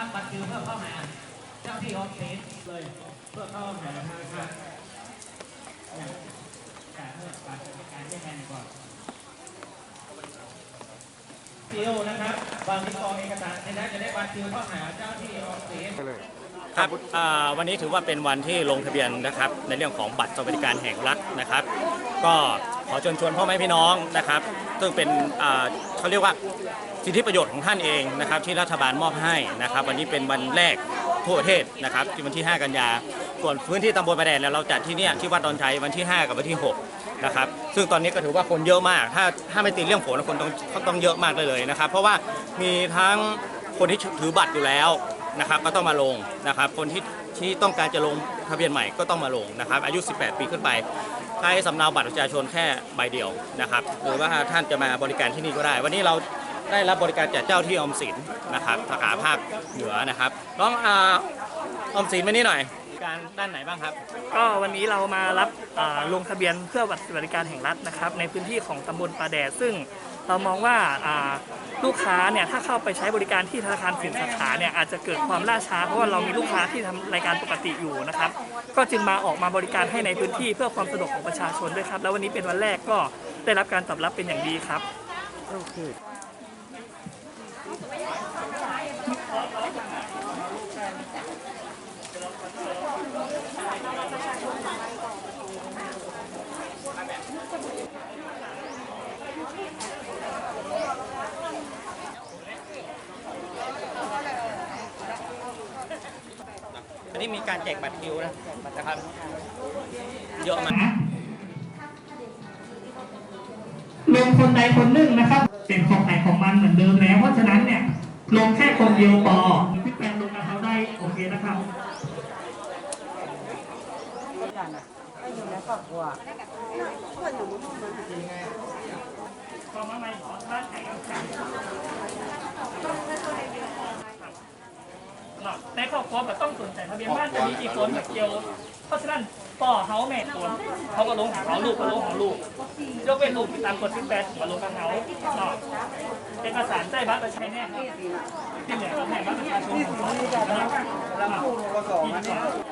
าพบัตรคิวเพื่อเข้าหาเจ้าที่ออฟฟิศเลยเพื่อเข้าหาธนาคารการเพื่อการจัการที่แทนก่อนคิวนะครับบางที่กองเอกสารในนั้นจะได้บัตรคิวเข้าหาเจ้าที่ออฟฟิศเลยครับวันนี้ถือว่าเป็นวันที่ลงทะเบียนนะครับ ในเรื่องของบัตรสวัสดิการแห่งรัฐนะครับ ก็ ขอเชิญชวนพ่อแม่พี่น้องนะครับ ซึ่งเป็นเขาเรียกว่าสิทธิประโยชน์ของท่านเองนะครับ ที่รัฐบาลมอบให้นะครับ วันนี้เป็นวันแรกทั่วประเทศนะครับที่วันที่ 5 กันยา ส่วนพื้นที่ตำบลประแดดเนี่ยเราจัดที่เนี่ยที่วัดดอนชัยวันที่ 5 กับวันที่ 6 นะครับ ซึ่งตอนนี้ก็ถือว่าคนเยอะมาก ถ้าถ้าไม่ติดเรื่องฝนคนต้องต้องเยอะมากเลยเลยนะครับ เพราะว่ามีทั้งคนที่ถือบัตรอยู่แล้วนะครับก็ต้องมาลงนะครับ คนที่ที่ต้องการจะลงทะเบียนใหม่ก็ต้องมาลงนะครับ อายุ 18 ปีขึ้นไป ใช้สำเนาบัตรประชาชนแค่ใบเดียวนะครับหรือว่าท่านจะมาบริการที่นี่ก็ได้ วันนี้เราได้รับบริการจากเจ้าที่อมสินนะครับสาขาภาคเหนือนะครับน้องอาอมสินมานี่หน่อยการด้านไหนบ้างครับ ก็วันนี้เรามารับลงทะเบียนเพื่อบัตรสวัสดิการแห่งรัฐนะครับ ในพื้นที่ของตำบลปลาแดดซึ่งเรามองว่าลูกค้าเนี่ยถ้าเข้าไปใช้บริการที่ธนาคารสินสาขาเนี่ยอาจจะเกิดความล่าช้าเพราะว่าเรามีลูกค้าที่ทำรายการปกติอยู่นะครับก็จึงมาออกมาบริการให้ในพื้นที่เพื่อความสะดวกของประชาชนด้วยครับ แล้ววันนี้เป็นวันแรกก็ได้รับการตอบรับเป็นอย่างดีครับอั นนี้มีการแจกบัตรคิวนะนะครับ เยอะมากลงคนใดคนหนึ่งนะครับ เป็นของไหนของมันเหมือนเดิมแล้ว เพราะฉะนั้นเนี่ยลงแค่คนเดียวพอพี่แปนลงกับเขาได้โอเคนะครับอยู่ในครอบครัวขอมาใหม่ขอบ้านไหนกั ในครอบครัวแบบต้องสนใจทะเบียนบ้านจะมีกี่คนแบบเกี่ยว เพราะฉะนั้นต่อเขาแม่คนเขาก็ลงเขาลูกก็ลงขาลูกยกเว้นลูกตามกฎที่แปดมาลงกับเขาเนาะเอกสารใช้บัตรประชาชนแน่ที่เหลือก็แม่บัตรประชาชนของเขาเนาะ